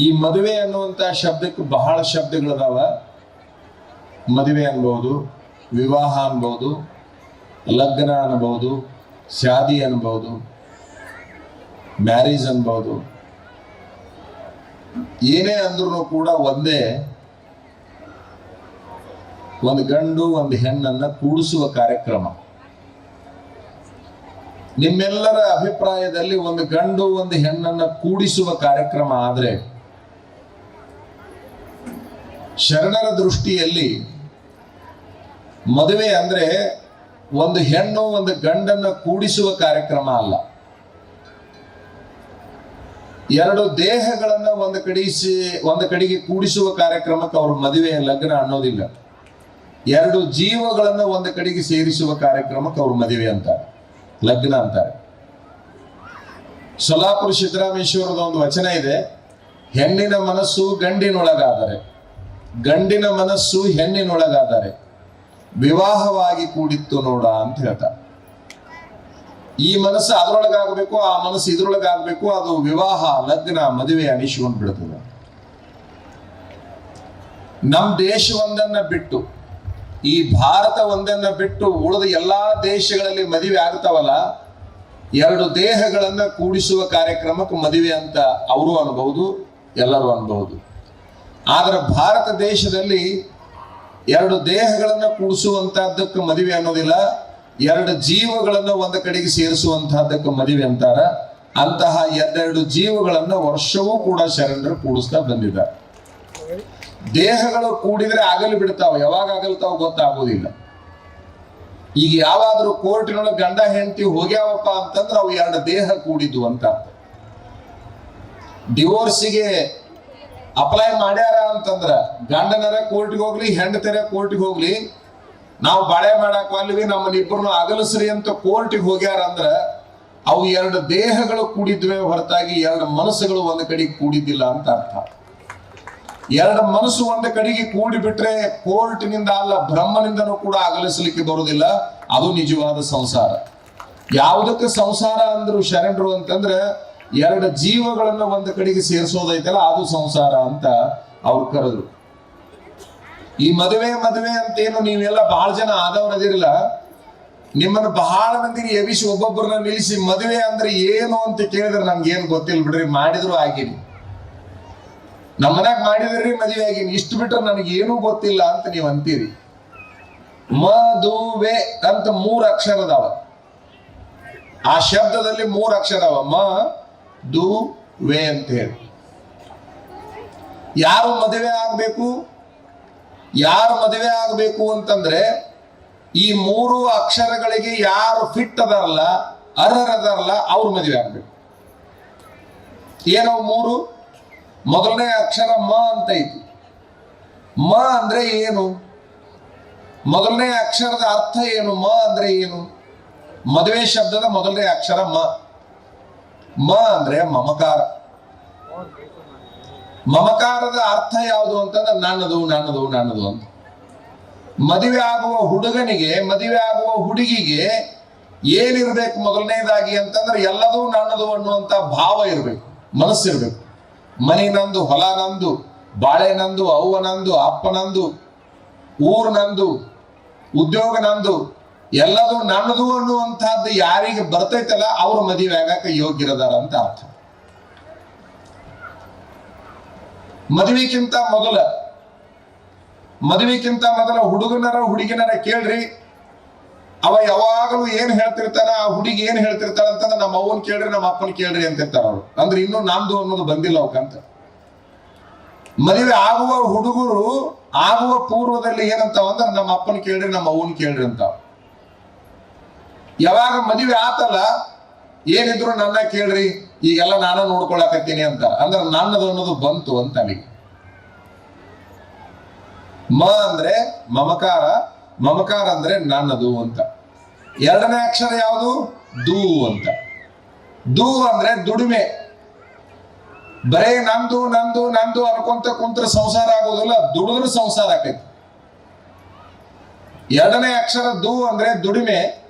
ಈ ಮದುವೆ ಅನ್ನುವಂತ ಶಬ್ದಕ್ಕೆ ಬಹಳ ಶಬ್ದಗಳದಾವ. ಮದುವೆ ಅನ್ಬಹುದು ವಿವಾಹ ಅನ್ಬಹುದು ಲಗ್ನ ಅನ್ಬಹುದು ಶಾದಿ ಅನ್ಬಹುದು ಮ್ಯಾರೇಜ್ ಅನ್ಬಹುದು ಏನೇ ಅಂದ್ರೂ ಕೂಡ ಒಂದೇ ಒಂದು ಗಂಡು, ಒಂದು ಹೆಣ್ಣನ್ನ ಕೂಡಿಸುವ ಕಾರ್ಯಕ್ರಮ. ನಿಮ್ಮೆಲ್ಲರ ಅಭಿಪ್ರಾಯದಲ್ಲಿ ಒಂದು ಗಂಡು, ಒಂದು ಹೆಣ್ಣನ್ನ ಕೂಡಿಸುವ ಕಾರ್ಯಕ್ರಮ ಆದ್ರೆ ಶರಣರ ದೃಷ್ಟಿಯಲ್ಲಿ ಮದುವೆ ಅಂದ್ರೆ ಒಂದು ಹೆಣ್ಣು, ಒಂದು ಗಂಡನ್ನ ಕೂಡಿಸುವ ಕಾರ್ಯಕ್ರಮ ಅಲ್ಲ. ಎರಡು ದೇಹಗಳನ್ನ ಒಂದು ಕಡಿಸಿ, ಒಂದು ಕಡೆಗೆ ಕೂಡಿಸುವ ಕಾರ್ಯಕ್ರಮಕ್ಕೆ ಅವರು ಮದುವೆ, ಲಗ್ನ ಅನ್ನೋದಿಲ್ಲ. ಎರಡು ಜೀವಗಳನ್ನ ಒಂದು ಕಡೆಗೆ ಸೇರಿಸುವ ಕಾರ್ಯಕ್ರಮಕ್ಕೆ ಅವರು ಮದುವೆ ಅಂತಾರೆ, ಲಗ್ನ ಅಂತಾರೆ. ಸೊಲಾಪುರ ಸಿದ್ದರಾಮೇಶ್ವರದ ಒಂದು ವಚನ ಇದೆ, ಹೆಣ್ಣಿನ ಮನಸ್ಸು ಗಂಡಿನೊಳಗಾದರೆ. ಗಂಡಿನ ಮನಸ್ಸು ಹೆಣ್ಣಿನೊಳಗಾದರೆ ವಿವಾಹವಾಗಿ ಕೂಡಿತ್ತು ನೋಡ ಅಂತ ಹೇಳ್ತಾರೆ. ಈ ಮನಸ್ಸು ಅದರೊಳಗಾಗಬೇಕು, ಆ ಮನಸ್ಸು ಇದ್ರೊಳಗಾಗಬೇಕು, ಅದು ವಿವಾಹ ಲಗ್ನ ಮದುವೆ ಅನಿಸಿಕೊಂಡು ಬಿಡ್ತದೆ. ನಮ್ಮ ದೇಶ ಒಂದನ್ನ ಬಿಟ್ಟು, ಈ ಭಾರತ ಒಂದನ್ನ ಬಿಟ್ಟು ಉಳಿದ ಎಲ್ಲಾ ದೇಶಗಳಲ್ಲಿ ಮದುವೆ ಆಗ್ತಾವಲ್ಲ, ಎರಡು ದೇಹಗಳನ್ನ ಕೂಡಿಸುವ ಕಾರ್ಯಕ್ರಮಕ್ಕೆ ಮದುವೆ ಅಂತ ಅವರು ಅನ್ಬಹುದು, ಎಲ್ಲರೂ ಅನ್ಬಹುದು. ಆದ್ರೆ ಭಾರತ ದೇಶದಲ್ಲಿ ಎರಡು ದೇಹಗಳನ್ನು ಕೂಡಿಸುವಂತಹದ್ದಕ್ಕೆ ಮದುವೆ ಅನ್ನೋದಿಲ್ಲ, ಎರಡು ಜೀವಗಳನ್ನು ಒಂದು ಕಡೆಗೆ ಸೇರಿಸುವಂತಹದ್ದಕ್ಕೆ ಮದುವೆ ಅಂತಾರ. ಅಂತಹ ಎರಡೆರಡು ಜೀವಗಳನ್ನು ವರ್ಷವೂ ಕೂಡ ಶರಣರು ಕೂಡಿಸ್ತಾ ಬಂದಿದ್ದಾರೆ. ದೇಹಗಳು ಕೂಡಿದ್ರೆ ಆಗಲು ಬಿಡ್ತಾವ, ಯಾವಾಗ ಆಗಲ್ತಾವ ಗೊತ್ತಾಗೋದಿಲ್ಲ. ಈಗ ಯಾವಾದ್ರೂ ಕೋರ್ಟಿನೊಳಗೆ ಗಂಡ ಹೆಂಡತಿ ಹೋಗ್ಯಾವಪ್ಪ ಅಂತಂದ್ರೆ ಅವು ಎರಡು ದೇಹ ಕೂಡಿದ್ವು ಅಂತ. ಡಿವೋರ್ಸಿಗೆ ಅಪ್ಲೈ ಮಾಡ್ಯಾರ ಅಂತಂದ್ರ ಗಂಡನರ ಕೋರ್ಟಿಗೆ ಹೋಗ್ಲಿ ಹೆಂಡತರ ಕೋರ್ಟಿಗೆ ಹೋಗ್ಲಿ, ನಾವು ಬಾಳೆ ಮಾಡಕ್ ವಾಲ್ವಿ ನಮ್ಮನ್ನ ಇಬ್ಬರನ್ನು ಅಗಲಸ್ರಿ ಅಂತ ಕೋರ್ಟಿಗೆ ಹೋಗ್ಯಾರ ಅಂದ್ರ ಅವು ಎರಡು ದೇಹಗಳು ಕೂಡಿದ್ವೆ ಹೊರತಾಗಿ ಎರಡು ಮನಸ್ಸುಗಳು ಒಂದು ಕಡೆಗೆ ಕೂಡಿದ್ದಿಲ್ಲ ಅಂತ ಅರ್ಥ. ಎರಡು ಮನಸ್ಸು ಒಂದು ಕಡೆಗೆ ಕೂಡಿಬಿಟ್ರೆ ಕೋರ್ಟಿನಿಂದ ಅಲ್ಲ, ಬ್ರಹ್ಮನಿಂದನೂ ಕೂಡ ಅಗಲಿಸಲಿಕ್ಕೆ ಬರುವುದಿಲ್ಲ ಅದು ನಿಜವಾದ ಸಂಸಾರ. ಯಾವುದಕ್ಕೆ ಸಂಸಾರ ಅಂದ್ರು ಶರಣರು ಅಂತಂದ್ರೆ ಎರಡು ಜೀವಗಳನ್ನ ಒಂದು ಕಡೆಗೆ ಸೇರಿಸೋದೈತಲ್ಲ, ಅದು ಸಂಸಾರ ಅಂತ ಅವ್ರು ಕರೆದ್ರು. ಈ ಮದುವೆ ಮದುವೆ ಅಂತೇನು ನೀವೆಲ್ಲ ಬಹಳ ಜನ ಆದವರದಿರಲ್ಲ, ನಿಮ್ಮನ್ನು ಬಹಳ ಮಂದಿಗೆ ಎಬಿಸಿ ಒಬ್ಬೊಬ್ಬರನ್ನ ನಿಲ್ಲಿಸಿ ಮದುವೆ ಅಂದ್ರೆ ಏನು ಅಂತ ಕೇಳಿದ್ರೆ ನಮ್ಗೆ ಏನು ಗೊತ್ತಿಲ್ಲ ಬಿಡ್ರಿ, ಮಾಡಿದ್ರು ಆಗಿನಿ ನಮ್ಮನ್ಯಾಗ ಮಾಡಿದ್ರಿ, ಮದುವೆ ಆಗಿನಿ ಇಷ್ಟು ಬಿಟ್ರೆ ನನಗೆ ಏನೂ ಗೊತ್ತಿಲ್ಲ ಅಂತ ನೀವು ಅಂತೀರಿ. ಮದುವೆ ಅಂತ ಮೂರು ಅಕ್ಷರ ಅದಾವ ಆ ಶಬ್ದದಲ್ಲಿ ಮೂರು ಅಕ್ಷರ ಅವ ಮ ದು ವೇ ಅಂತ ಹೇಳಿ ಯಾರು ಮದುವೆ ಆಗಬೇಕು? ಯಾರು ಮದುವೆ ಆಗಬೇಕು ಅಂತಂದ್ರೆ ಈ ಮೂರು ಅಕ್ಷರಗಳಿಗೆ ಯಾರು ಫಿಟ್ ಅದಾರಲ್ಲ ಅರ್ಹರದಾರಲ್ಲ ಅವ್ರು ಮದುವೆ ಆಗ್ಬೇಕು. ಏನವು ಮೂರು? ಮೊದಲನೇ ಅಕ್ಷರ ಮ ಅಂತ ಐತಿ ಮ ಅಂದ್ರೆ ಏನು? ಮೊದಲನೇ ಅಕ್ಷರದ ಅರ್ಥ ಏನು? ಮ ಅಂದ್ರೆ ಏನು? ಮದುವೆ ಶಬ್ದದ ಮೊದಲನೇ ಅಕ್ಷರ ಮ. ಮ ಅಂದ್ರೆ ಮಮಕಾರ. ಮಮಕಾರದ ಅರ್ಥ ಯಾವುದು ಅಂತಂದ್ರೆ ನನ್ನದು ನನ್ನದು ನನ್ನದು ಅಂತ. ಮದುವೆ ಆಗುವ ಹುಡುಗನಿಗೆ, ಮದುವೆ ಆಗುವ ಹುಡುಗಿಗೆ ಏನಿರ್ಬೇಕು ಮೊದಲನೇದಾಗಿ ಅಂತಂದ್ರೆ ಎಲ್ಲದೂ ನನ್ನದು ಅನ್ನುವಂತ ಭಾವ ಇರಬೇಕು, ಮನಸ್ಸಿರ್ಬೇಕು. ಮನೆ ನಂದು, ಹೊಲ ನಂದು, ಬಾಳೆ ನಂದು, ಅವ್ವ ನಂದು, ಅಪ್ಪ ನಂದು, ಊರು ನಂದು, ಉದ್ಯೋಗ ನಂದು ಎಲ್ಲದೂ ನನ್ನದು ಅನ್ನುವಂತಹದ್ದು ಯಾರಿಗೆ ಬರ್ತೈತಲ್ಲ ಅವ್ರ ಮದುವೆ ಆಗಕ್ಕೆ ಯೋಗ್ಯರದಾರ ಅಂತ ಅರ್ಥ. ಮದುವೆಕ್ಕಿಂತ ಮೊದಲ ಮದುವೆಕ್ಕಿಂತ ಮೊದಲ ಹುಡುಗನರ ಹುಡುಗಿನರ ಕೇಳ್ರಿ. ಅವ ಯಾವಾಗಲೂ ಏನ್ ಹೇಳ್ತಿರ್ತಾನ, ಆ ಹುಡುಗಿ ಏನ್ ಹೇಳ್ತಿರ್ತಾಳ ಅಂತಂದ್ರೆ ನಮ್ಮ ಅವ್ವನ್ ಕೇಳ್ರಿ, ನಮ್ಮ ಅಪ್ಪನ್ ಕೇಳ್ರಿ ಅಂತಿರ್ತಾರ ಅವ್ರು. ಅಂದ್ರೆ ಇನ್ನೂ ನಂದು ಅನ್ನೋದು ಬಂದಿಲ್ಲ ಅವಕ್ಕಂತ ಮದುವೆ ಆಗುವ ಹುಡುಗರು, ಆಗುವ ಪೂರ್ವದಲ್ಲಿ ಏನಂತಾವ ಅಂದ್ರೆ ನಮ್ಮ ಅಪ್ಪನ ಕೇಳ್ರಿ, ನಮ್ಮ ಅವ್ವನ್ ಕೇಳ್ರಿ ಅಂತ ಯಾವಾಗ ಮದುವೆ ಆತಲ್ಲ, ಏನಿದ್ರು ನನ್ನ ಕೇಳ್ರಿ, ಈಗೆಲ್ಲ ನಾನ ನೋಡ್ಕೊಳಕತ್ತೀನಿ ಅಂತ ಅಂದ್ರೆ ನನ್ನದು ಅನ್ನೋದು ಬಂತು ಅಂತ ಅಲ್ಲಿಗೆ ಮ ಅಂದ್ರೆ ಮಮಕಾರ ಮಮಕಾರ ಅಂದ್ರೆ ನನ್ನದು ಅಂತ. ಎರಡನೇ ಅಕ್ಷರ ಯಾವುದು? ದೂ ಅಂತ. ದು ಅಂದ್ರೆ ದುಡಿಮೆ. ಬರೇ ನಂದು ನಂದು ನಂದು ಅನ್ಕೊಂತ ಕುಂತ್ರ ಸಂಸಾರ ಆಗೋದಿಲ್ಲ, ದುಡಿದ್ರೂ ಸಂಸಾರ ಆಗ್ತೈತಿ. ಎರಡನೇ ಅಕ್ಷರ ದು ಅಂದ್ರೆ ದುಡಿಮೆ.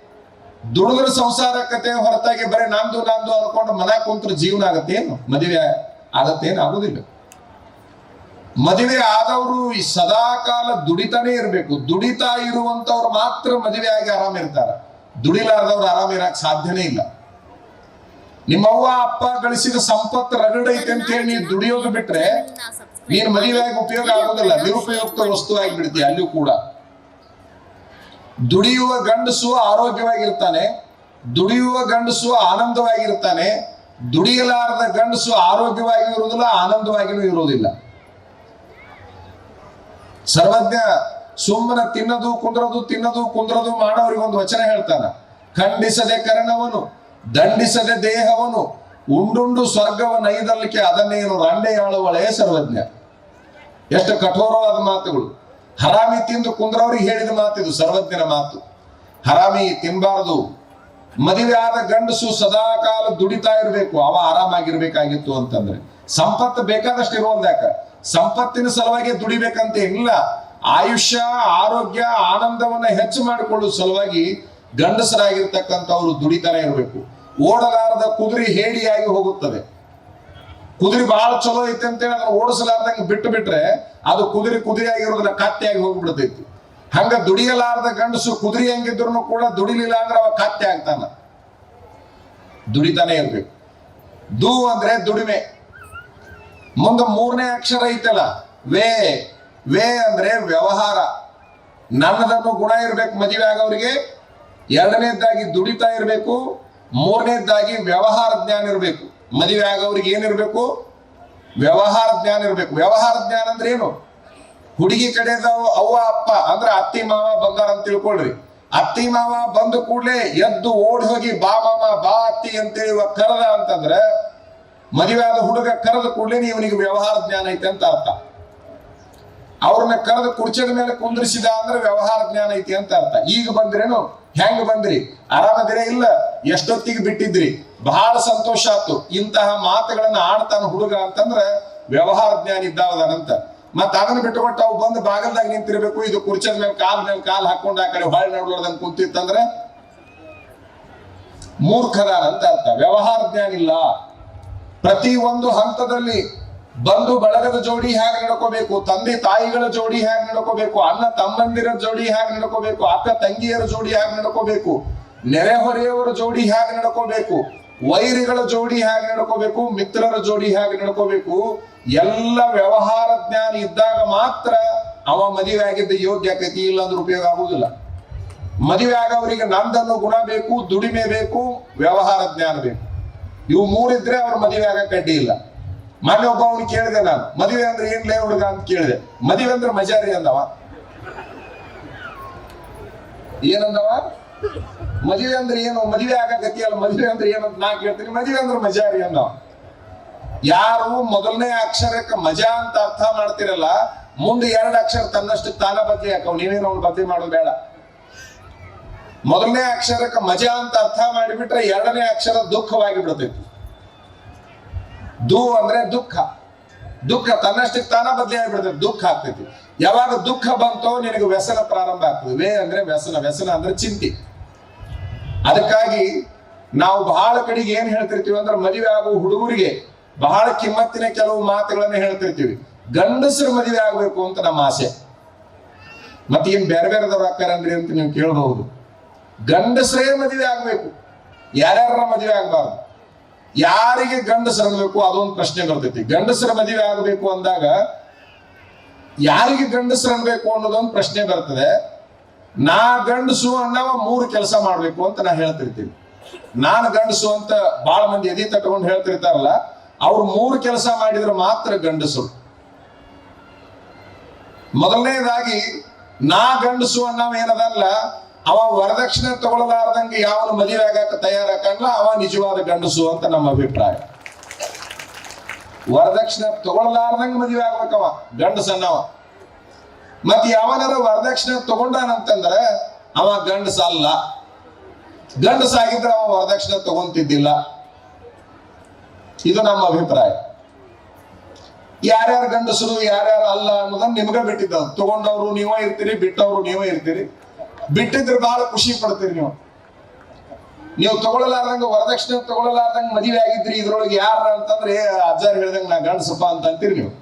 ದುಡಿದ್ರೆ ಸಂಸಾರ ಆಕತೆ ಹೊರತಾಗಿ ಬರೀ ನಮ್ದು ನಮ್ದು ಅನ್ಕೊಂಡು ಮನ ಕುಂತ್ರ ಜೀವನ ಆಗತ್ತೆ ಏನು ಮದುವೆ ಏನು ಆಗುದಿಲ್ಲ. ಮದುವೆ ಆದವರು ಈ ಸದಾ ಕಾಲ ದುಡಿತಾನೆ ಇರಬೇಕು. ದುಡಿತಾ ಇರುವಂತವ್ರು ಮಾತ್ರ ಮದುವೆ ಆಗಿ ಆರಾಮ ಇರ್ತಾರ. ದುಡಿಲಾರ್ದವ್ರು ಆರಾಮ ಇರಕ್ ಸಾಧ್ಯನೇ ಇಲ್ಲ. ನಿಮ್ಮವ್ವ ಅಪ್ಪ ಗಳಿಸಿದ ಸಂಪತ್ತು ರಗಡೈತೆ ಅಂತ ಹೇಳಿ ನೀವು ದುಡಿಯೋದು ಬಿಟ್ರೆ ನೀನ್ ಮದುವೆ ಆಗಿ ಉಪಯೋಗ ಆಗೋದಿಲ್ಲ. ನಿರುಪಯುಕ್ತ ವಸ್ತು ಆಗಿಬಿಡ್ತೀಯ ಅಲ್ಲಿಯೂ ಕೂಡ. ದುಡಿಯುವ ಗಂಡಸು ಆರೋಗ್ಯವಾಗಿರ್ತಾನೆ, ದುಡಿಯುವ ಗಂಡಸು ಆನಂದವಾಗಿರ್ತಾನೆ, ದುಡಿಯಲಾರದ ಗಂಡಸು ಆರೋಗ್ಯವಾಗಿ ಇರುವುದಿಲ್ಲ ಆನಂದವಾಗಿಯೂ ಇರುವುದಿಲ್ಲ. ಸರ್ವಜ್ಞ ಸುಮ್ಮನೆ ತಿನ್ನದು ಕುಂದ್ರದು ತಿನ್ನದು ಕುಂದ್ರದು ಮಾಡೋರಿಗೆ ಒಂದು ವಚನ ಹೇಳ್ತಾನ. ಖಂಡಿಸದೆ ಕರ್ಣವನು, ದಂಡಿಸದೆ ದೇಹವನು, ಉಂಡುಂಡು ಸ್ವರ್ಗವ ನೈದಲಿಕ್ಕೆ ಅದನ್ನೇನು ರಂಡೆಯಾಳುವಳೇ ಸರ್ವಜ್ಞ. ಎಷ್ಟು ಕಠೋರವಾದ ಮಾತುಗಳು. ಹರಾಮಿ ತಿಂದು ಕುಂದ್ರವ್ರಿಗೆ ಹೇಳಿದ ಮಾತಿದು ಸರ್ವಜ್ಞನ ಮಾತು. ಹರಾಮಿ ತಿನ್ಬಾರದು. ಮದುವೆ ಆದ ಗಂಡಸು ಸದಾ ಕಾಲ ದುಡಿತಾ ಇರಬೇಕು, ಅವ ಆರಾಮಾಗಿರ್ಬೇಕಾಗಿತ್ತು ಅಂತಂದ್ರೆ. ಸಂಪತ್ತು ಬೇಕಾದಷ್ಟು ಯಾಕ? ಸಂಪತ್ತಿನ ಸಲುವಾಗಿ ದುಡಿಬೇಕಂತ ಇಲ್ಲ. ಆಯುಷ್ಯ, ಆರೋಗ್ಯ, ಆನಂದವನ್ನ ಹೆಚ್ಚು ಮಾಡಿಕೊಳ್ಳುವ ಸಲುವಾಗಿ ಗಂಡಸರಾಗಿರ್ತಕ್ಕಂಥವ್ರು ದುಡಿತಾನೆ ಇರಬೇಕು. ಓಡಲಾರದ ಕುದುರೆ ಹೇಡಿಯಾಗಿ ಹೋಗುತ್ತದೆ. ಕುದುರೆ ಬಹಳ ಚಲೋ ಐತೆ ಅಂತೇಳಿ ಅದನ್ನ ಓಡಿಸಲಾರ್ದಂಗೆ ಬಿಟ್ಟು ಬಿಟ್ರೆ ಅದು ಕುದುರೆ ಕುದುರೆ ಆಗಿರೋದನ್ನ ಕತ್ತೆಯಾಗಿ ಹೋಗ್ಬಿಡ್ತೈತಿ. ಹಂಗ ದುಡಿಯಲಾರದ ಗಂಡಸು ಕುದುರೆ ಹೆಂಗಿದ್ರು ಕೂಡ ದುಡಿಲಿಲ್ಲ ಅಂದ್ರೆ ಅವ ಕತ್ತೆ ಆಗ್ತಾನ. ದುಡಿತಾನೆ ಇರ್ಬೇಕು. ದು ಅಂದ್ರೆ ದುಡಿಮೆ. ಮುಂದ ಮೂರನೇ ಅಕ್ಷರ ಐತಲ್ಲ, ವೇ ವೇ ಅಂದ್ರೆ ವ್ಯವಹಾರ. ನನ್ನದನ್ನು ಗುಣ ಇರ್ಬೇಕು ಮದುವೆ ಆಗೋರಿಗೆ ಎರಡನೇದಾಗಿ ದುಡಿತಾ ಇರಬೇಕು. ಮೂರನೇದಾಗಿ ವ್ಯವಹಾರ ಜ್ಞಾನ ಇರಬೇಕು. ಮದುವೆ ಆಗೋರಿಗೆ ಏನಿರಬೇಕು? ವ್ಯವಹಾರ ಜ್ಞಾನ ಇರಬೇಕು. ವ್ಯವಹಾರ ಜ್ಞಾನ ಅಂದ್ರೆ ಏನು? ಹುಡುಗಿ ಕಡೆದ ಅವ್ವ, ಅಪ್ಪ, ಅಂದ್ರೆ ಅತ್ತಿ, ಮಾವ, ಬಂಗಾರ ಅಂತ ತಿಳ್ಕೊಳ್ರಿ. ಅತ್ತಿ, ಮಾವ ಬಂದ ಕೂಡಲೇ ಎದ್ದು ಓಡಿ ಹೋಗಿ ಬಾ, ಮಾಮ, ಬಾ, ಅತ್ತಿ ಅಂತೇಳಿ ಕರೆದ ಅಂತಂದ್ರೆ ಮದುವೆ ಆದ ಹುಡುಗ ಕರೆದ ಕೂಡಲೇ ಇವನಿಗೆ ವ್ಯವಹಾರ ಜ್ಞಾನ ಐತೆ ಅಂತ ಅರ್ಥ. ಅವ್ರನ್ನ ಕರೆದು ಕುರ್ಚದ ಮೇಲೆ ಕುಂದ್ರಿಸಿದ ಅಂದ್ರೆ ವ್ಯವಹಾರ ಜ್ಞಾನ ಐತಿ ಅಂತ ಅರ್ಥ. ಈಗ ಬಂದ್ರೇನು? ಹೆಂಗ್ ಬಂದ್ರಿ? ಆರಾಮದಿರೇ ಇಲ್ಲ? ಎಷ್ಟೊತ್ತಿಗೆ ಬಿಟ್ಟಿದ್ರಿ? ಬಹಳ ಸಂತೋಷ ಆಯ್ತು ಇಂತಹ ಮಾತುಗಳನ್ನ ಆಡ್ತಾನ ಹುಡುಗ ಅಂತಂದ್ರ ವ್ಯವಹಾರ ಜ್ಞಾನ ಇದ್ದಾವದಾನಂತ. ಮತ್ತ ಅದನ್ನ ಬಿಟ್ಟುಕೊಟ್ಟು ಅವು ಬಂದು ಬಾಗಲ್ದಾಗ ನಿಂತಿರ್ಬೇಕು. ಇದು ಕುರ್ಚದ ಮೇಲೆ ಕಾಲ್ ಮೇಲೆ ಕಾಲ್ ಹಾಕೊಂಡು ಆ ಕಡೆ ಹೊಳೆ ನೋಡ್ಲಾರ್ದಂಗ್ ಕುಂತಿತ್ತಂದ್ರೆ ಮೂರ್ಖದಾನ ಅಂತ ಅರ್ಥ. ವ್ಯವಹಾರ ಜ್ಞಾನ ಇಲ್ಲ. ಪ್ರತಿ ಒಂದು ಹಂತದಲ್ಲಿ ಬಂಧು ಬಳಗದ ಜೋಡಿ ಹೇಗೆ ನಡ್ಕೋಬೇಕು? ತಂದೆ ತಾಯಿಗಳ ಜೋಡಿ ಹೇಗೆ ನಡ್ಕೋಬೇಕು? ಅಣ್ಣ ತಮ್ಮಂದಿರ ಜೋಡಿ ಹೇಗೆ ನಡ್ಕೋಬೇಕು? ಅಕ್ಕ ತಂಗಿಯರ ಜೋಡಿ ಹೇಗೆ ನಡ್ಕೋಬೇಕು? ನೆರೆಹೊರೆಯವರ ಜೋಡಿ ಹೇಗೆ ನಡ್ಕೋಬೇಕು? ವೈರಿಗಳ ಜೋಡಿ ಹೇಗೆ ನಡ್ಕೋಬೇಕು? ಮಿತ್ರರ ಜೋಡಿ ಹೇಗೆ ನಡ್ಕೋಬೇಕು? ಎಲ್ಲ ವ್ಯವಹಾರ ಜ್ಞಾನ ಇದ್ದಾಗ ಮಾತ್ರ ಅವ ಮದುವೆ ಆಗಿದ್ದ ಯೋಗ್ಯ ಆಕೈತಿ ಇಲ್ಲ ಅಂದ್ರೆ ಉಪಯೋಗ ಆಗುವುದಿಲ್ಲ ಮದುವೆ ಆಗೋರಿಗೆ ನಂದನ್ನು ಗುಣ ಬೇಕು, ದುಡಿಮೆ ಬೇಕು, ವ್ಯವಹಾರ ಜ್ಞಾನ ಬೇಕು. ಇವು ಮೂರಿದ್ರೆ ಅವ್ರ ಮದುವೆ ಆಗಕ್ಕೆ ಅಡ್ಡಿ ಇಲ್ಲ. ಮೊನ್ನೆ ಒಬ್ಬ ಅವ್ನು ಕೇಳಿದೆ ನಾನು, ಮದುವೆ ಅಂದ್ರೆ ಏನ್ಲೇ ಹುಡುಗ ಅಂತ ಕೇಳಿದೆ. ಮದುವೆ ಅಂದ್ರೆ ಮಜಾರಿ ಅಂದವ. ಏನಂದವ? ಮದುವೆ ಅಂದ್ರೆ ಏನು? ಮದುವೆ ಆಗಕತ್ತಿ ಅಲ್ಲ ಮದುವೆ ಅಂದ್ರೆ ಏನಂತ ನಾ ಕೇಳ್ತೀನಿ. ಮದುವೆ ಅಂದ್ರೆ ಮಜಾರಿ ಅಂದವ. ಯಾರು ಮೊದಲನೇ ಅಕ್ಷರಕ್ಕೆ ಮಜಾ ಅಂತ ಅರ್ಥ ಮಾಡ್ತಿರಲ್ಲ, ಮುಂದೆ ಎರಡು ಅಕ್ಷರ ತನ್ನಷ್ಟು ತಾನ ಬದ್ಲಿ ಹಾಕವ್. ನೀವೇನು ಅವ್ನು ಬದ್ಲಿ ಮಾಡೋದು ಬೇಡ. ಮೊದಲನೇ ಅಕ್ಷರಕ್ಕೆ ಮಜಾ ಅಂತ ಅರ್ಥ ಮಾಡಿಬಿಟ್ರೆ ಎರಡನೇ ಅಕ್ಷರ ದುಃಖವಾಗಿ ಬಿಡ್ತೈತಿ. ದು ಅಂದ್ರೆ ದುಃಖ. ದುಃಖ ತನ್ನಷ್ಟಕ್ಕೆ ತಾನ ಬದಲಿ ಆಗ್ಬಿಡುತ್ತೆ. ದುಃಖ ಆಗ್ತೈತಿ. ಯಾವಾಗ ದುಃಖ ಬಂತೋ ನಿನಗೆ ವ್ಯಸನ ಪ್ರಾರಂಭ ಆಗ್ತದೆ. ವೇ ಅಂದ್ರೆ ವ್ಯಸನ. ವ್ಯಸನ ಅಂದ್ರೆ ಚಿಂತೆ. ಅದಕ್ಕಾಗಿ ನಾವು ಬಹಳ ಕಡೆಗೆ ಏನ್ ಹೇಳ್ತಿರ್ತೀವಿ ಅಂದ್ರೆ ಮದುವೆ ಆಗುವ ಹುಡುಗರಿಗೆ ಬಹಳ ಕಿಮ್ಮತ್ತಿನ ಕೆಲವು ಮಾತುಗಳನ್ನ ಹೇಳ್ತಿರ್ತೀವಿ. ಗಂಡಸರು ಮದುವೆ ಆಗ್ಬೇಕು ಅಂತ ನಮ್ಮ ಆಸೆ. ಮತ್ತೆ ಏನ್ ಬೇರೆ ಬೇರೆದವ್ರು ಆಗ್ತಾರಂದ್ರಿ ಅಂತ ನೀವು ಕೇಳಬಹುದು. ಗಂಡಸರೇ ಮದುವೆ ಆಗ್ಬೇಕು. ಯಾರ್ಯಾರ ಮದುವೆ ಆಗ್ಬಾರ್ದು? ಯಾರಿಗೆ ಅದು ಅದೊಂದು ಪ್ರಶ್ನೆ ಬರ್ತೈತಿ. ಗಂಡಸರ ಮದುವೆ ಆಗಬೇಕು ಅಂದಾಗ ಯಾರಿಗೆ ಗಂಡಸರು ಅನ್ಬೇಕು ಅನ್ನೋದೊಂದು ಪ್ರಶ್ನೆ ಬರ್ತದೆ. ನಾ ಗಂಡಸು ಅನ್ನವ ಮೂರು ಕೆಲಸ ಮಾಡ್ಬೇಕು ಅಂತ ನಾ ಹೇಳ್ತಿರ್ತೀನಿ. ನಾನು ಗಂಡಸು ಅಂತ ಬಹಳ ಮಂದಿ ಎದಿ ತಟ್ಕೊಂಡು ಹೇಳ್ತಿರ್ತಾರಲ್ಲ, ಅವ್ರು ಮೂರು ಕೆಲಸ ಮಾಡಿದ್ರೆ ಮಾತ್ರ ಗಂಡಸರು ಮೊದಲನೇದಾಗಿ, ನಾ ಗಂಡಸು ಅನ್ನವ ಏನದಲ್ಲ ಅವ ವರದಕ್ಷಿಣೆ ತಗೊಳ್ಳಲಾರ್ದಂಗೆ ಯಾವನು ಮದುವೆ ಆಗಕ್ಕೆ ತಯಾರಾಕಲ್ಲ ಅವ ನಿಜವಾದ ಗಂಡಸು ಅಂತ ನಮ್ಮ ಅಭಿಪ್ರಾಯ. ವರದಕ್ಷಿಣೆ ತಗೊಳ್ಳಲಾರ್ದಂಗೆ ಮದುವೆ ಆಗ್ಬೇಕವ ಗಂಡಸನ್ನವ. ಮತ್ ಯಾವನಾರ ವರದಕ್ಷಿಣೆ ತಗೊಂಡಾನಂತಂದ್ರೆ, ಅವ ಗಂಡಸ ಅಲ್ಲ ಗಂಡಸಾಗಿದ್ರೆ ಅವ ವರದಕ್ಷಿಣೆ ತಗೊಂತಿದ್ದಿಲ್ಲ. ಇದು ನಮ್ಮ ಅಭಿಪ್ರಾಯ. ಯಾರ್ಯಾರು ಗಂಡಸರು, ಯಾರ್ಯಾರು ಅಲ್ಲ ಅನ್ನೋದನ್ನ ನಿಮ್ಗೆ ಬಿಟ್ಟಿದ್ದ. ತಗೊಂಡವ್ರು ನೀವೇ ಇರ್ತೀರಿ, ಬಿಟ್ಟವ್ರು ನೀವೇ ಇರ್ತೀರಿ. ಬಿಟ್ಟಿದ್ರೆ ಬಹಳ ಖುಷಿ ಪಡ್ತೀರಿ ನೀವು. ನೀವು ತಗೊಳ್ಳಲಾರ್ದಂಗ ವರದಕ್ಷಿಣೆ ತಗೊಳ್ಳಲಾರ್ದಂಗ ಮದುವೆ ಆಗಿದ್ರಿ, ಇದ್ರೊಳಗೆ ಯಾರ ಅಂತಂದ್ರೆ ಅಜ್ಜಾರ್ ಹೇಳ್ದಂಗ ನಾ ಗಂಡಸಪ್ಪ ಅಂತ ಅಂತೀರಿ ನೀವು.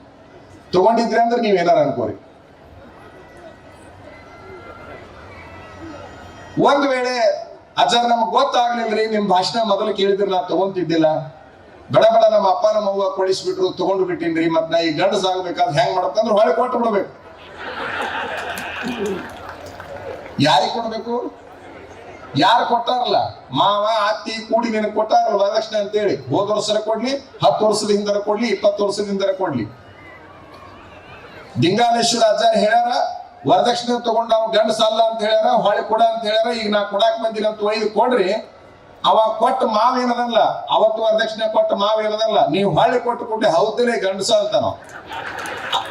ತಗೊಂಡಿದ್ರಿ ಅಂದ್ರೆ ನೀವ್ ಏನಾರ ಅನ್ಕೋರಿ. ಒಂದ್ ವೇಳೆ ಅಜ್ಜಾರ್ ನಮ್ಗೆ ಗೊತ್ತಾಗ್ಲಿಲ್ರಿ, ನಿಮ್ ಭಾಷಣ ಮೊದಲು ಕೇಳಿದ್ರೆ ನಾ ತಗೊಂತಿದ್ದಿಲ್ಲ. ಬಡ ಬಡ, ನಮ್ಮ ಅಪ್ಪ, ನಮ್ಮ ಅವ್ವ ಕೊಡಿಸ್ಬಿಟ್ರು, ತಗೊಂಡು ಬಿಟ್ಟಿನ್ರಿ ಮತ್ತ ನಾ ಈ ಗಂಡಸ್ ಆಗ್ಬೇಕಾದ್ರೆ ಹೆಂಗ್ ಮಾಡ್ಬೇಕಂದ್ರೆ ಹೊಳೆ ಕೊಟ್ಟು ಬಿಡ್ಬೇಕು ಯಾರಿಗೆ ಕೊಡ್ಬೇಕು? ಯಾರು ಕೊಟ್ಟಾರಲ್ಲ? ಮಾವ, ಅತ್ತಿ, ಕೂಡಿ ನಿನಗೆ ಕೊಟ್ಟಾರ ವರದಕ್ಷಿಣೆ ಅಂತೇಳಿ. ಹೋದ ವರ್ಷ ಕೊಡ್ಲಿ, ಹತ್ತು ವರ್ಷದ ಹಿಂದರ ಕೊಡ್ಲಿ, ಇಪ್ಪತ್ತು ವರ್ಷದ ಹಿಂದರ ಕೊಡ್ಲಿ. ದಿಂಗಾಲೇಶ್ವರ ಆಚಾರ್ಯ ಹೇಳ್ಯಾರ, ವರದಕ್ಷಿಣೆ ತಗೊಂಡ ಗಂಡ ಸಾಲ ಅಂತ ಹೇಳ್ಯಾರ ಹೊಳೆ ಕೊಡ ಅಂತ ಹೇಳ್ಯಾರ, ಈಗ ನಾ ಕೊಡಾಕ್ ಬಂದಿಲ್ಲ ಅಂತ ಒಯ್ದು ಕೊಡ್ರಿ. ಅವ ಕೊಟ್ಟ ಮಾವ ಏನದಲ್ಲ? ಅವತ್ತು ವರದಕ್ಷಿಣೆ ಕೊಟ್ಟ ಮಾವ ಏನದಲ್ಲ? ನೀವು ಹೊಳೆ ಕೊಟ್ಟು ಕೊಟ್ಟೆ ಹೌದಲೇ ಗಂಡಸ ಅಂತ ನಾವು.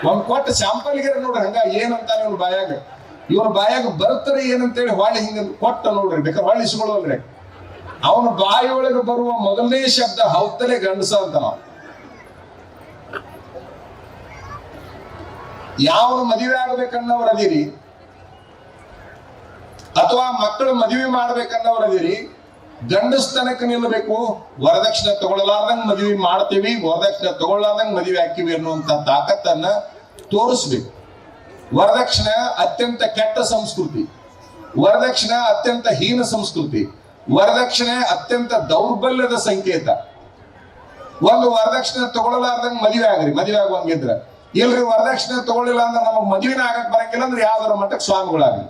ಒಂದ್ ಕೊಟ್ಟ ಶಾಂಪಲ್ಗೆ ನೋಡ್ರಿ, ಹಂಗ ಏನಂತಾನೆ ಇವ್ನ ಬಾಯಾಗ. ಇವ್ರ ಬಾಯಾಗ ಬರ್ತಾರೆ ಏನಂತೇಳಿ ಹೊಳ್ಳಿ ಹಿಂಗ ಕೊಟ್ಟ ನೋಡ್ರಿ, ಬೇಕಾದ್ರೆ ಹೊಳ್ಳಿ ಇಸ್ಕೊಳ್ಳೋಲ್ರಿ ಅವನ ಬಾಯಿಯೊಳಗೆ ಬರುವ ಮೊದಲನೇ ಶಬ್ದ ಹೌತಲೆ ಗಂಡಸ ಅಂತ ಯಾವನು ಮದುವೆ ಆಗ್ಬೇಕನ್ನೋರ್ ಅದೀರಿ? ಅಥವಾ ಮಕ್ಕಳು ಮದುವೆ ಮಾಡ್ಬೇಕನ್ನೋರ್ ಅದೀರಿ? ಗಂಡಸ್ತನಕ್ಕೆ ನಿಲ್ಲಬೇಕು ವರದಕ್ಷಿಣೆ ತಗೊಳ್ಳಲಾರ್ದಂಗ್ ಮದುವೆ ಮಾಡ್ತೀವಿ, ವರದಕ್ಷಿಣೆ ತಗೊಳ್ಳಾರ್ದಂಗ್ ಮದುವೆ ಹಾಕಿವಿ ಅನ್ನುವಂತ ತಾಕತ್ತನ್ನ ತೋರಿಸ್ಬೇಕು. ವರದಕ್ಷಿಣೆ ಅತ್ಯಂತ ಕೆಟ್ಟ ಸಂಸ್ಕೃತಿ. ವರದಕ್ಷಿಣೆ ಅತ್ಯಂತ ಹೀನ ಸಂಸ್ಕೃತಿ. ವರದಕ್ಷಿಣೆ ಅತ್ಯಂತ ದೌರ್ಬಲ್ಯದ ಸಂಕೇತ. ಒಂದು ವರದಕ್ಷಿಣೆ ತಗೊಳ್ಳಲಾರ್ದಂಗ್ ಮದುವೆ ಆಗ್ರಿ, ಮದುವೆ ಆಗುವಂಗಿದ್ರ ಇಲ್ರಿ ವರದಕ್ಷಿಣೆ ತಗೊಳ್ಳಿಲ್ಲ ಅಂದ್ರೆ ನಮಗ್ ಮದುವೆನ ಆಗಕ್ ಬರಂಗಿಲ್ಲ ಅಂದ್ರೆ ಯಾವ್ದಾರ ಮಟ್ಟಕ್ಕೆ ಸ್ವಾಮಿಗಳಾಗ್ಲಿ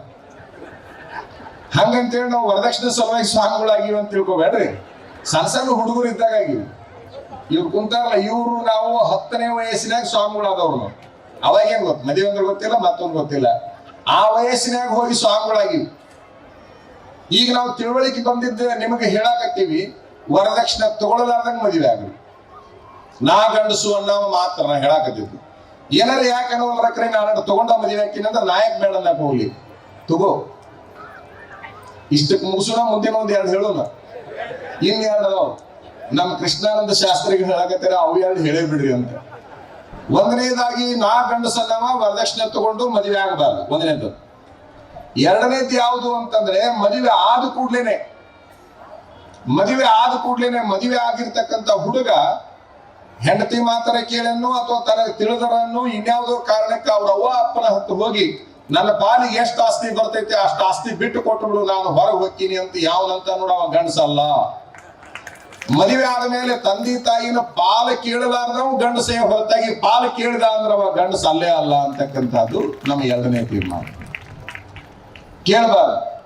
ಹಂಗಂತೇಳಿ ನಾವು ವರದಕ್ಷಿಣೆ ಸಲುವಾಗಿ ಸ್ವಾಮಿಗಳಾಗಿವಿ ಅಂತ ತಿಳ್ಕೊಬೇಡ್ರಿ. ಸಣ್ಣ ಸಣ್ಣ ಹುಡುಗರು ಇದ್ದಾಗ ಆಗಿವಿ ಇವ್ರು ಕುಂತಾರಲ್ಲ ಇವರು ನಾವು ಹತ್ತನೇ ವಯಸ್ಸಿನಾಗ ಸ್ವಾಮಿಗಳಾದವ್ರು ನಾವು. ಅವಾಗೇನ್ ಗೊತ್ತು? ಮದುವೆ ಅಂದ್ರೆ ಗೊತ್ತಿಲ್ಲ, ಮತ್ತೊಂದು ಗೊತ್ತಿಲ್ಲ. ಆ ವಯಸ್ಸಿನಾಗ ಹೋಗಿ ಸ್ವಾಮಿಗಳಾಗಿವಿ. ಈಗ ನಾವು ತಿಳುವಳಿಕೆ ಬಂದಿದ್ದ ನಿಮಗೆ ಹೇಳಾಕತ್ತೀವಿ, ವರದಕ್ಷಿಣೆ ತಗೊಳ್ಳಲಾರ್ದಂಗ ಮದುವೆ ಆಗಲಿ. ನಾ ಗಂಡಸು ಅನ್ನೋ ಮಾತ್ರ ನಾ ಹೇಳಾಕತ್ತಿದ್ದು. ಏನಾರ ಯಾಕೆ ಅನ್ನೋಲ್ರಕ್ರೆ ನಾನು ತಗೊಂಡ ಮದುವೆ ಹಾಕಿನ ಅಂದ್ರೆ ನಾಯಕ್ ಬೇಡ ಹೋಗ್ಲಿ. ತಗೋ. ಇಷ್ಟಕ್ಕೆ ಮುಗಿಸೋಣ ಮುಂದಿನ ಒಂದು ಎರಡು ಹೇಳೋಣ. ಇನ್ ಎರಡು ನಮ್ಮ ಕೃಷ್ಣಾನಂದ ಶಾಸ್ತ್ರಿಗೆ ಹೇಳಕತ್ತೀರ ಅವು ಎರಡು ಹೇಳೇ ಬಿಡ್ರಿ ಅಂತ. ಒಂದನೇದಾಗಿ ನಾ ಗಂಡಸನ್ನವ ವರದಕ್ಷಿಣೆ ತಗೊಂಡು ಮದುವೆ ಆಗಬಾರ್ದು. ಒಂದನೇದು. ಎರಡನೇದು ಯಾವುದು ಅಂತಂದ್ರೆ ಮದುವೆ ಆದ ಕೂಡ್ಲೇನೆ. ಮದುವೆ ಆದ ಕೂಡ್ಲೇನೆ ಮದುವೆ ಆಗಿರ್ತಕ್ಕಂಥ ಹುಡುಗ ಹೆಂಡತಿ ಮಾತರ ಕೇಳನ್ನು ಅಥವಾ ತನಗೆ ತಿಳಿದರನ್ನು ಇನ್ಯಾವುದೋ ಕಾರಣಕ್ಕೆ ಅವ್ರ ಅವ್ವ ಅಪ್ಪನ ಹತ್ತು ಹೋಗಿ, ನನ್ನ ಪಾಲಿಗೆ ಎಷ್ಟು ಆಸ್ತಿ ಬರ್ತೈತೆ ಅಷ್ಟು ಆಸ್ತಿ ಬಿಟ್ಟು ಕೊಟ್ಟು ನಾನು ಹೊರಗೆ ಹೋಗ್ತೀನಿ ಅಂತ ಯಾವ್ದಂತ ನೋಡ ಅವ ಗಂಡಸಲ್ಲ. ಮದುವೆ ಆದ ಮೇಲೆ ತಂದೆ ತಾಯಿನ ಪಾಲ ಕೇಳಲಾರ್ದವ್ ಗಂಡಸೇ ಹೊರತಾಗಿ ಪಾಲ ಕೇಳಿದ ಅಂದ್ರೆ ಅವ ಗಂಡಸ ಅಲ್ಲೇ ಅಲ್ಲ ಅಂತಕ್ಕಂಥದ್ದು ನಮ್ಮ ಎರಡನೇ ತೀರ್ಮಾನ. ಕೇಳಬಾರ್ದು.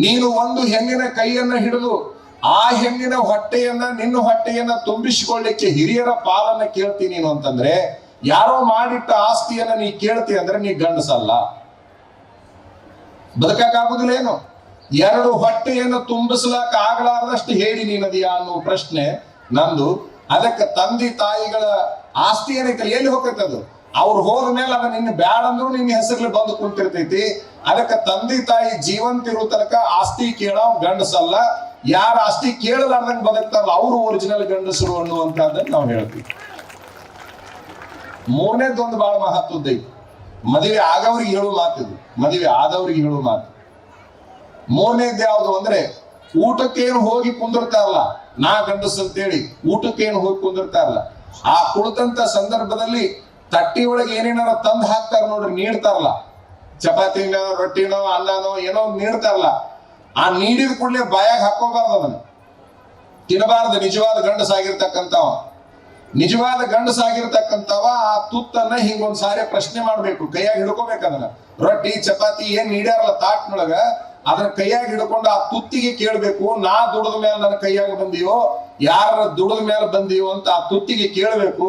ನೀನು ಒಂದು ಹೆಣ್ಣಿನ ಕೈಯನ್ನ ಹಿಡಿದು ಆ ಹೆಣ್ಣಿನ ಹೊಟ್ಟೆಯನ್ನ ನಿನ್ನ ಹೊಟ್ಟೆಯನ್ನ ತುಂಬಿಸಿಕೊಳ್ಳಿಕ್ಕೆ ಹಿರಿಯರ ಪಾಲನ್ನ ಕೇಳ್ತೀನಿ ನೀನು ಅಂತಂದ್ರೆ ಯಾರೋ ಮಾಡಿಟ್ಟ ಆಸ್ತಿಯನ್ನ ನೀ ಕೇಳ್ತಿ ಅಂದ್ರೆ ನೀ ಗಂಡಸಲ್ಲ. ಬದುಕಕ್ಕಾಗುದಿಲ್ಲ ಏನು? ಎರಡು ಹೊಟ್ಟೆಯನ್ನು ತುಂಬಿಸ್ಲಾಕ ಆಗಲಾರದಷ್ಟು ಹೇಳಿ ನೀನದಿಯಾ ಅನ್ನೋ ಪ್ರಶ್ನೆ ನಂದು. ಅದಕ್ಕೆ ತಂದೆ ತಾಯಿಗಳ ಆಸ್ತಿ ಏನೈತಲ್ಲ, ಎಲ್ಲಿ ಹೋಗ್ತೈತೆ ಅದು? ಅವ್ರು ಹೋದ ಮೇಲೆ ಅದ ನಿನ್ನ ಬ್ಯಾಡ ಅಂದ್ರು ನಿನ್ನ ಹೆಸರಲ್ಲಿ ಬಂದು ಕುಂತಿರ್ತೈತಿ. ಅದಕ್ಕೆ ತಂದೆ ತಾಯಿ ಜೀವಂತ ಇರೋ ತನಕ ಆಸ್ತಿ ಕೇಳೋ ಗಂಡಸಲ್ಲ. ಯಾರ ಆಸ್ತಿ ಕೇಳಲಾರ್ದಂಗ ಬದುಕ್ತಾರಲ್ಲ, ಅವರು ಒರಿಜಿನಲ್ ಗಂಡಸರು ಅನ್ನುವಂತಹದ್ದನ್ನ ನಾವು ಹೇಳ್ತೀವಿ. ಮೂರನೇದೊಂದು ಬಹಳ ಮಹತ್ವದ್ದೈತಿ ಮದುವೆ ಆಗವ್ರಿಗೆ ಹೇಳುವ ಮಾತಿದು. ಮದುವೆ ಆದವ್ರಿಗೆ ಹೇಳುವ ಮಾತು. ಮೂರನೇದು ಯಾವುದು ಅಂದ್ರೆ, ಊಟಕ್ಕೇನು ಹೋಗಿ ಕುಂದಿರ್ತಾರಲ್ಲ ನಾ ಗಂಡಸ್ ಅಂತೇಳಿ ಊಟಕ್ಕೇನು ಹೋಗಿ ಕುಂದಿರ್ತಾರಲ್ಲ ಆ ಕುಳಿತಂತ ಸಂದರ್ಭದಲ್ಲಿ ತಟ್ಟಿ ಒಳಗೆ ಏನೇನಾರ ತಂದು ಹಾಕ್ತಾರ ನೋಡ್ರಿ ನೀಡ್ತಾರಲ್ಲ ಚಪಾತಿನೋ ರೊಟ್ಟಿನೋ ಅನ್ನನೋ ಏನೋ ನೀಡ್ತಾರಲ್ಲ ಆ ನೀಡಿದ ಕೂಡಲೇ ಬಾಯಾಗ ಹಾಕೋಬಾರ್ದು ಅದನ್ನ ತಿನ್ನಬಾರದು, ನಿಜವಾದ ಗಂಡಸಾಗಿರ್ತಕ್ಕಂಥವ. ನಿಜವಾದ ಗಂಡಸಾಗಿರ್ತಕ್ಕಂಥವ, ಆ ತುತ್ತನ್ನ ಹಿಂಗೊಂದ್ಸಾರಿ ಪ್ರಶ್ನೆ ಮಾಡ್ಬೇಕು, ಕೈಯಾಗ ಹಿಡ್ಕೋಬೇಕು ರೊಟ್ಟಿ, ಚಪಾತಿ ಏನ್ ನೀಡ್ಯಾರಲ್ಲ ತಾಟ್ನೊಳಗ ಅದನ್ನ ಕೈಯಾಗ ಹಿಡ್ಕೊಂಡು ಆ ತುತ್ತಿಗೆ ಕೇಳಬೇಕು, ನಾ ದುಡದ ಮೇಲೆ ನನ್ನ ಕೈಯಾಗ ಬಂದಿಯೋ? ಯಾರ ದುಡದ ಮೇಲೆ ಬಂದಿಯೋ ಅಂತ ಆ ತುತ್ತಿಗೆ ಕೇಳಬೇಕು.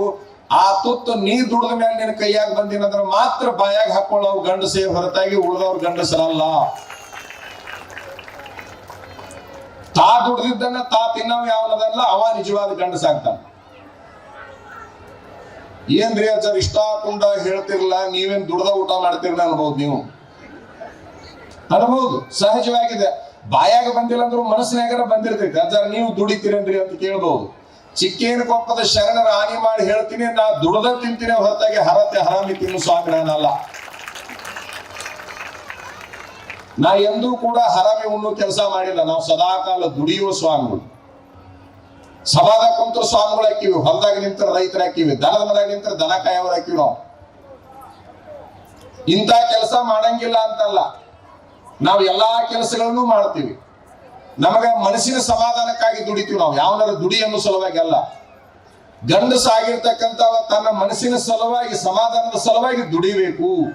ಆ ತುತ್ತು ನೀ ದುಡದ ಮೇಲೆ ನಿನ್ನ ಕೈಯಾಗ ಬಂದಿನಂದ್ರ ಮಾತ್ರ ಬಾಯಾಗ ಹಾಕೊಳ್ಳೋ ಗಂಡಸೇ ಹೊರತಾಗಿ ಉಳಿದವ್ರ ಗಂಡಸರಲ್ಲ. ತಾ ದುಡ್ದಿದ್ದನ್ನ ತಾ ತಿನ್ನವ್ ಯಾವನದಲ್ಲ, ಅವ ನಿಜವಾದ ಗಂಡಸಾಗ್ತಾನ ಏನ್ರಿ ಆಚಾರ, ಇಷ್ಟ ಹಾಕೊಂಡ ಹೇಳ್ತಿರ್ಲ, ನೀವೇನ್ ದುಡ್ದ ಊಟ ಮಾಡ್ತೀರ ಅನ್ಬಹುದು ನೀವು? ಅನ್ಬಹುದು ಸಹಜವಾಗಿದೆ. ಬಾಯಾಗ ಬಂದಿಲ್ಲ ಅಂದ್ರೂ ಮನಸ್ಸಿನಾಗರ ಬಂದಿರ್ತೈತಿ. ಅದ್ರ ನೀವು ದುಡಿತೀರೇನ್ರಿ ಅಂತ ಕೇಳಬಹುದು ಚಿಕ್ಕೇನ ಕೊಪ್ಪದ ಶರಣರ ಹಾನಿ ಮಾಡಿ ಹೇಳ್ತೀನಿ, ನಾ ದುಡದ ತಿಂತೀನಿ ಹೊರತಾಗಿ ಹರತೆ ಹರಾಮಿ ತಿನ್ನು ಸ್ವಾಮಿ ನಾನಲ್ಲ. ನಾ ಎಂದೂ ಕೂಡ ಹರಾಮಿ ಉಣ್ಣು ಕೆಲಸ ಮಾಡಿಲ್ಲ. ನಾವು ಸದಾಕಾಲ ದುಡಿಯುವ ಸ್ವಾಮಿಗಳು. ಸಭಾದ ಕುಂತ ಸ್ವಾಮಿಗಳು ಹಾಕಿವಿ. ಹೊಲದಾಗ ನಿಂತರ ರೈತರ ಹಾಕಿವಿ. ದನದ ಮದಾಗ ನಿಂತರ ದನ ಕಾಯವ್ರು ಹಾಕಿವಿ ನಾವು. ಇಂಥ ಕೆಲಸ ಮಾಡಂಗಿಲ್ಲ ಅಂತಲ್ಲ. ನಾವು ಎಲ್ಲಾ ಕೆಲಸಗಳನ್ನು ಮಾಡ್ತೀವಿ. ನಮಗ ಮನಸ್ಸಿನ ಸಮಾಧಾನಕ್ಕಾಗಿ ದುಡಿತೀವಿ ನಾವು. ಯಾವನಾರ ದುಡಿ ಅನ್ನೋ ಸಲುವಾಗಿ ಅಲ್ಲ. ಗಂಡಸಾಗಿರ್ತಕ್ಕಂಥವ ತನ್ನ ಮನಸ್ಸಿನ ಸಲುವಾಗಿ, ಸಮಾಧಾನದ ಸಲುವಾಗಿ ದುಡಿಬೇಕು.